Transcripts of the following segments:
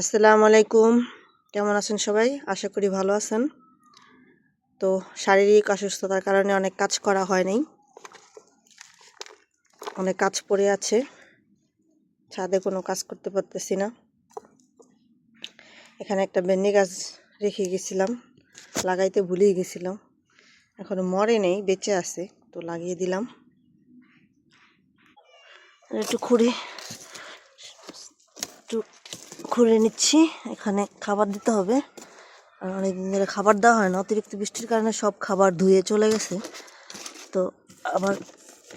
আসসালামু আলাইকুম। কেমন আছেন সবাই? আশা করি ভালো আছেন। তো শারীরিক অসুস্থতার কারণে অনেক কাজ করা হয় নাই অনেক কাজ পড়ে আছে। ছাদে কোনো কাজ করতে পারতেছি না। এখানে একটা বেন্নি গাছ রেখে গেছিলাম। লাগাইতে ভুলেই গেছিলাম। এখনও মরে নেই, বেঁচে আছে, তো লাগিয়ে দিলাম। একটু খুঁড়ে, একটু খুঁড়ে নিচ্ছি। এখানে খাবার দিতে হবে। আর অনেকদিন ধরে খাবার দেওয়া হয় না। অতিরিক্ত বৃষ্টির কারণে সব খাবার ধুয়ে চলে গেছে। তো আবার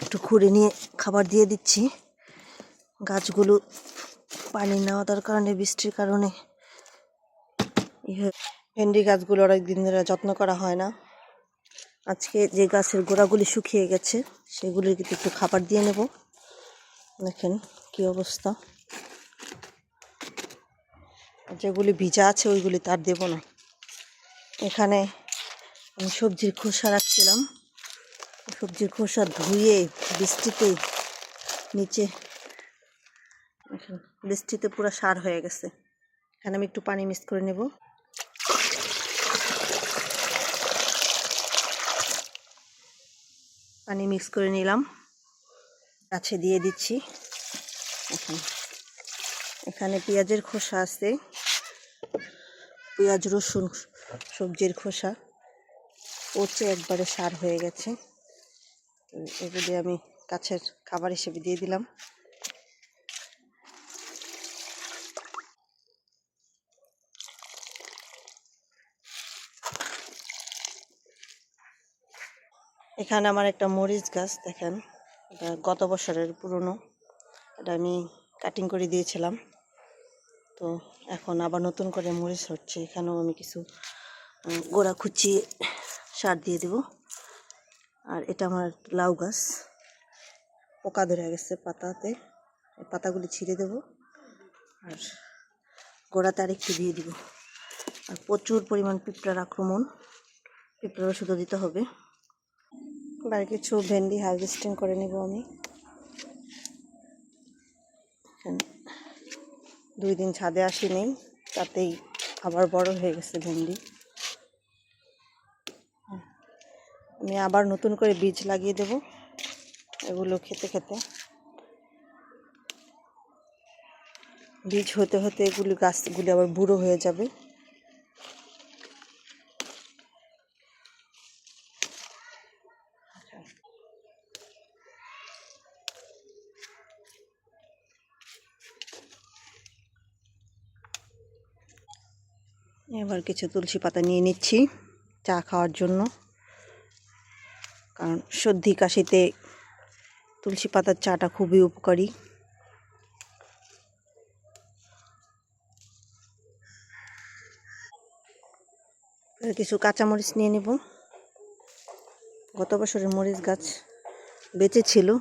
একটু খুঁড়ে নিয়ে খাবার দিয়ে দিচ্ছি। গাছগুলো পানি নেওয়া তার কারণে, বৃষ্টির কারণে ভেন্ডি গাছগুলো অনেক দিন ধরে যত্ন করা হয় না। আজকে যে গাছের গোড়াগুলি শুকিয়ে গেছে, সেগুলির কিন্তু একটু খাবার দিয়ে নেব। দেখেন কি অবস্থা। যেগুলি ভিজা আছে ওইগুলি তার দেব না। এখানে আমি সবজির খোসা রাখছিলাম। সবজির খোসা ধুয়ে বৃষ্টিতে নিচে বৃষ্টিতে পুরো সার হয়ে গেছে। এখানে আমি একটু পানি মিক্স করে নেব। পানি মিক্স করে নিলাম। গাছে দিয়ে দিচ্ছি। এখন এখানে পেঁয়াজের খোসা আছে। পেঁয়াজ, রসুন, সবজির খোসা। পচে একবারে সার হয়ে গেছে। এগুলি আমি গাছের খাবার হিসেবে দিয়ে দিলাম। এখানে আমার একটা মরিচ গাছ, দেখেন। এটা গত বছরের পুরনো। এটা আমি কাটিং করে দিয়েছিলাম। তো এখন আবার নতুন করে মরিচ হচ্ছে, এখানেও আমি কিছু গোড়া খুচিয়ে সার দিয়ে দেব। আর এটা আমার লাউ গাছ, পোকা ধরে গেছে পাতাতে পাতাগুলি ছিঁড়ে দেব। আর গোড়াতে আর একটু দিয়ে দিব। আর প্রচুর পরিমাণ পিঁপড়ার আক্রমণ পিঁপড়ার ওষুধও দিতে হবে। এবার কিছু ভেন্ডি হারভেস্টিং করে নেব আমি। দুই দিন ছাদে আসি নেই তাতেই আবার বড় হয়ে গেছে ভেন্ডি। আমি আবার নতুন করে বীজ লাগিয়ে দেব এগুলো খেতে খেতে। বীজ হতে হতে এগুলি গাছগুলি আবার বুড়ো হয়ে যাবে। এবার কিছু তুলসী পাতা নিয়ে নিচ্ছি চা খাওয়ার জন্য। কারণ সর্দি কাশিতে তুলসী পাতার চাটা খুবই উপকারী। কিছু কাঁচামরিচ নিয়ে নেব। গত বছরের মরিচ গাছ বেঁচে ছিল,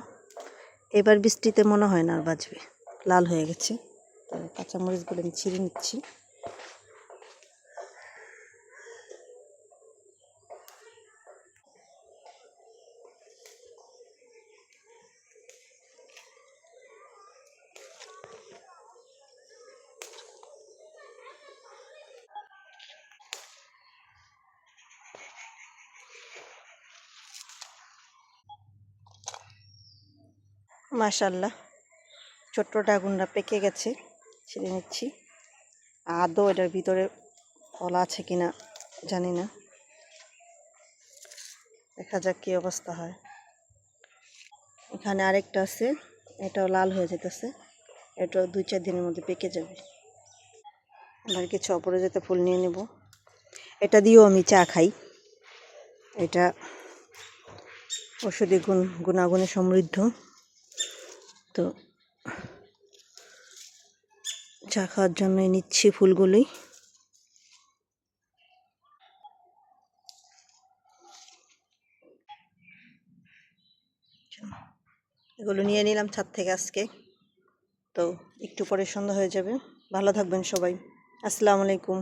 এবার বৃষ্টিতে মনে হয় না আর বাঁচবে, লাল হয়ে গেছে। কাঁচামরিচগুলো আমি ছিঁড়ে নিচ্ছি। মাশাল্লাহ। ছোট্ট ড্রাগনটা পেকে গেছে, ছেড়ে নিচ্ছি। আদৌ এটার ভিতরে ফল আছে কিনা জানি না। দেখা যাক কী অবস্থা হয়। এখানে আরেকটা আছে, এটাও লাল হয়ে যেতেছে। এটাও দুই চার দিনের মধ্যে পেকে যাবে। এবার কিছু অপরাজিতা ফুল নিয়ে নেব। এটা দিয়েও আমি চা খাই। এটা ঔষধি গুণ, গুণাগুণে সমৃদ্ধ। তো চা খাওয়ার জন্যই নিচ্ছি ফুলগুলোই। এগুলো নিয়ে নিলাম ছাদ থেকে আজকে। তো একটু পরে সন্ধ্যা হয়ে যাবে। ভালো থাকবেন সবাই। আসসালামু আলাইকুম।